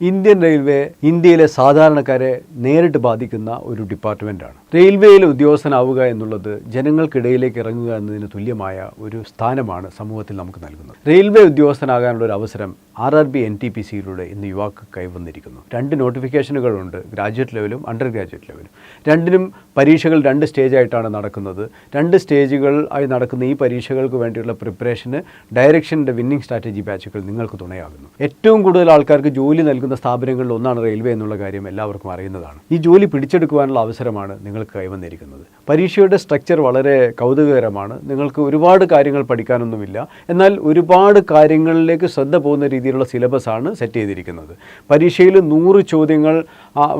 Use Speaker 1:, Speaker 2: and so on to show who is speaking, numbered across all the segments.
Speaker 1: Indian railway ഇന്ത്യയിലെ സാധാരണക്കാരെ നേരിട്ട് ബാധിക്കുന്ന ഒരു ഡിപ്പാർട്ട്മെന്റാണ് റെയിൽവേയിൽ ഉദ്യോഗസ്ഥനാവുക എന്നുള്ളത് ജനങ്ങൾക്കിടയിലേക്ക് ഇറങ്ങുക എന്നതിന് തുല്യമായ ഒരു സ്ഥാനമാണ് സമൂഹത്തിൽ നമുക്ക് നൽകുന്നത്. റെയിൽവേ ഉദ്യോഗസ്ഥനാകാനുള്ള ഒരു അവസരം R R B N T P സിയിലൂടെ ഇന്ന് യുവാക്ക് കൈവന്നിരിക്കുന്നു. രണ്ട് നോട്ടിഫിക്കേഷനുകളുണ്ട് ഗ്രാജുവേറ്റ് ലെവലും അണ്ടർ ഗ്രാജുവേറ്റ് ലെവലും. രണ്ടിനും പരീക്ഷകൾ രണ്ട് സ്റ്റേജ് ആയിട്ടാണ് നടക്കുന്നത്. രണ്ട് സ്റ്റേജുകൾ ആയി നടക്കുന്ന ഈ പരീക്ഷകൾക്ക് വേണ്ടിയുള്ള പ്രിപ്പറേഷന് ഡയറക്ഷന്റെ വിന്നിംഗ് സ്ട്രാറ്റജി ബാച്ചുകൾ നിങ്ങൾക്ക് തുണയാകുന്നു. ഏറ്റവും കൂടുതൽ ആൾക്കാർക്ക് ജോലി നൽകുന്ന സ്ഥാപനങ്ങളിൽ ഒന്നാണ് റെയിൽവേ എന്നുള്ള കാര്യം എല്ലാവർക്കും അറിയുന്നതാണ്. ഈ ജോലി പിടിച്ചെടുക്കുവാനുള്ള അവസരമാണ് നിങ്ങൾക്ക് കൈവന്നിരിക്കുന്നത്. പരീക്ഷയുടെ സ്ട്രക്ചർ വളരെ കൗതുകകരമാണ്. നിങ്ങൾക്ക് ഒരുപാട് കാര്യങ്ങൾ പഠിക്കാനൊന്നുമില്ല. എന്നാൽ ഒരുപാട് കാര്യങ്ങളിലേക്ക് ശ്രദ്ധ പോകുന്ന രീതിയിലുള്ള സിലബസാണ് സെറ്റ് ചെയ്തിരിക്കുന്നത്. പരീക്ഷയിൽ നൂറ് ചോദ്യങ്ങൾ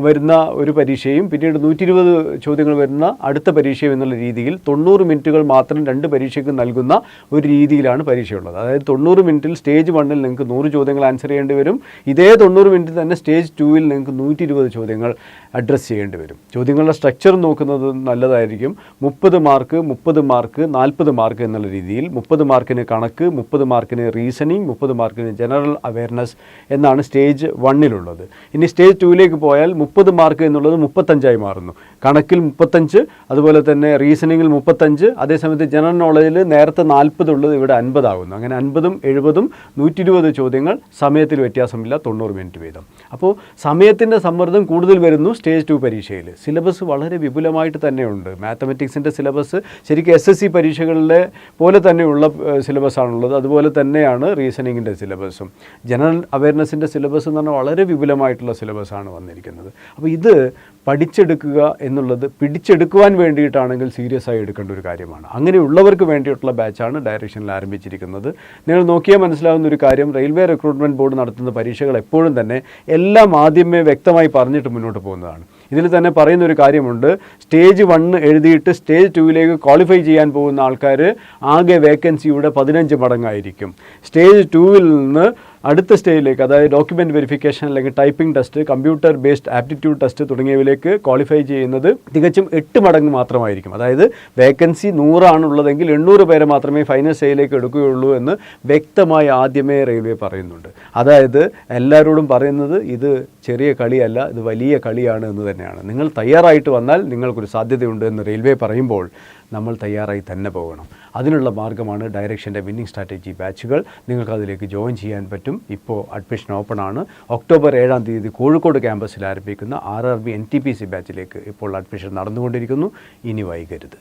Speaker 1: വരുന്ന ഒരു പരീക്ഷയും പിന്നീട് നൂറ്റി ഇരുപത് ചോദ്യങ്ങൾ വരുന്ന അടുത്ത പരീക്ഷയും എന്നുള്ള രീതിയിൽ തൊണ്ണൂറ് മിനിറ്റുകൾ മാത്രം രണ്ട് പരീക്ഷയ്ക്ക് നൽകുന്ന ഒരു രീതിയിലാണ് പരീക്ഷയുള്ളത്. അതായത് തൊണ്ണൂറ് മിനിറ്റിൽ സ്റ്റേജ് വണ്ണിൽ നിങ്ങൾക്ക് നൂറ് ചോദ്യങ്ങൾ ആൻസർ ചെയ്യേണ്ടി വരും. ഇതേ തൊണ്ണൂറ് മിനിറ്റിൽ തന്നെ സ്റ്റേജ് ടൂവിൽ നിങ്ങൾക്ക് നൂറ്റി ചോദ്യങ്ങൾ അഡ്രസ്സ് ചെയ്യേണ്ടി വരും. ചോദ്യങ്ങളുടെ സ്ട്രക്ചർ നോക്കുന്നത് നല്ലതായിരിക്കും. മുപ്പത് മാർക്ക് മുപ്പത് മാർക്ക് നാൽപ്പത് മാർക്ക് എന്നുള്ള രീതിയിൽ മുപ്പത് മാർക്കിന് കണക്ക് മുപ്പത് മാർക്കിന് റീസണിങ് മുപ്പത് മാർക്കിന് ജനറൽ അവയർനെസ് എന്നാണ് സ്റ്റേജ് വണ്ണിലുള്ളത് ഇനി സ്റ്റേജ് ടൂവിലേക്ക് പോയാൽ മുപ്പത് മാർക്ക് എന്നുള്ളത് മുപ്പത്തഞ്ചായി മാറുന്നു. കണക്കിൽ മുപ്പത്തഞ്ച് അതുപോലെ തന്നെ റീസണിങ്ങിൽ മുപ്പത്തഞ്ച് അതേസമയത്ത് ജനറൽ നോളജിൽ നേരത്തെ നാൽപ്പത് ഉള്ളത് ഇവിടെ അൻപതാകുന്നു. അങ്ങനെ അൻപതും എഴുപതും നൂറ്റി ഇരുപത് ചോദ്യങ്ങൾ സമയത്തിൽ വ്യത്യാസമില്ല തൊണ്ണൂറ് മിനിറ്റ് വീതം. അപ്പോൾ സമയത്തിന്റെ സമ്മർദ്ദം കൂടുതൽ വരുന്നു സ്റ്റേജ് ടു പരീക്ഷയിൽ. സിലബസ് വളരെ വിപുലമായിട്ട് തന്നെയുണ്ട്. മാത്തമെറ്റിക്സിന്റെ സിലബസ് ശരിക്കും എസ് എസ് സി പരീക്ഷകളിലെ പോലെ തന്നെയുള്ള സിലബസാണുള്ളത്. അതുപോലെ തന്നെയാണ് റീസണിങ്ങിന്റെ സിലബസും. ജനറൽ അവയർനെസ്സിന്റെ സിലബസ് എന്ന് പറഞ്ഞാൽ വളരെ വിപുലമായിട്ടുള്ള സിലബസാണ് വന്നിരിക്കുന്നത്. അപ്പോൾ ഇത് പഠിച്ചെടുക്കുക എന്നുള്ളത് പിടിച്ചെടുക്കുവാൻ വേണ്ടിയിട്ടാണെങ്കിൽ സീരിയസ് ആയി എടുക്കേണ്ട ഒരു കാര്യമാണ്. അങ്ങനെയുള്ളവർക്ക് വേണ്ടിയിട്ടുള്ള ബാച്ചാണ് ഡയറക്ഷനിൽ ആരംഭിച്ചിരിക്കുന്നത്. നിങ്ങൾ നോക്കിയാൽ മനസ്സിലാവുന്ന ഒരു കാര്യം റെയിൽവേ റിക്രൂട്ട്മെന്റ് ബോർഡ് നടത്തുന്ന പരീക്ഷകൾ എപ്പോഴും തന്നെ എല്ലാം ആദ്യമേ വ്യക്തമായി പറഞ്ഞിട്ട് മുന്നോട്ട് പോകുന്നതാണ്. ഇതിൽ തന്നെ പറയുന്ന ഒരു കാര്യമുണ്ട്. സ്റ്റേജ് വണ്ണ് എഴുതിയിട്ട് സ്റ്റേജ് ടുവിലേക്ക് ക്വാളിഫൈ ചെയ്യാൻ പോകുന്ന ആൾക്കാർ ആകെ വേക്കൻസിയുടെ പതിനഞ്ച് മടങ്ങായിരിക്കും. സ്റ്റേജ് ടുവിൽ നിന്ന് അടുത്ത സ്റ്റേജിലേക്ക് അതായത് ഡോക്യുമെന്റ് വെരിഫിക്കേഷൻ അല്ലെങ്കിൽ typing test computer based aptitude test തുടങ്ങിയവയിലേക്ക് qualify ചെയ്യുന്നത് തികച്ചും എട്ട് മടങ്ങ് മാത്രമായിരിക്കും. അതായത് വേക്കൻസി നൂറാണുള്ളതെങ്കിൽ എണ്ണൂറ് പേരെ മാത്രമേ ഫൈനൽ സ്റ്റേജിലേക്ക് എടുക്കുകയുള്ളൂ എന്ന് വ്യക്തമായി ആദ്യമേ റെയിൽവേ പറയുന്നുണ്ട്. അതായത് എല്ലാവരോടും പറയുന്നത് ഇത് ചെറിയ കളിയല്ല ഇത് വലിയ കളിയാണ് എന്ന് തന്നെയാണ്. നിങ്ങൾ തയ്യാറായിട്ട് വന്നാൽ നിങ്ങൾക്കൊരു സാധ്യതയുണ്ട് എന്ന് റെയിൽവേ പറയുമ്പോൾ നമ്മൾ തയ്യാറായി തന്നെ പോകണം. അതിനുള്ള മാർഗമാണ് ഡയറക്ഷന്റെ വിന്നിംഗ് സ്ട്രാറ്റജി ബാച്ചുകൾ. നിങ്ങൾക്ക് അതിലേക്ക് ജോയിൻ ചെയ്യാൻ പറ്റും. ഇപ്പോൾ അഡ്മിഷൻ ഓപ്പൺ ആണ് ഒക്ടോബർ ഏഴാം തീയതി കോഴിക്കോട് ക്യാമ്പസിൽ ആരംഭിക്കുന്ന R R B N T P C ബാച്ചിലേക്ക് ഇപ്പോൾ അഡ്മിഷൻ നടന്നുകൊണ്ടിരിക്കുന്നു. ഇനി വൈകരുത്.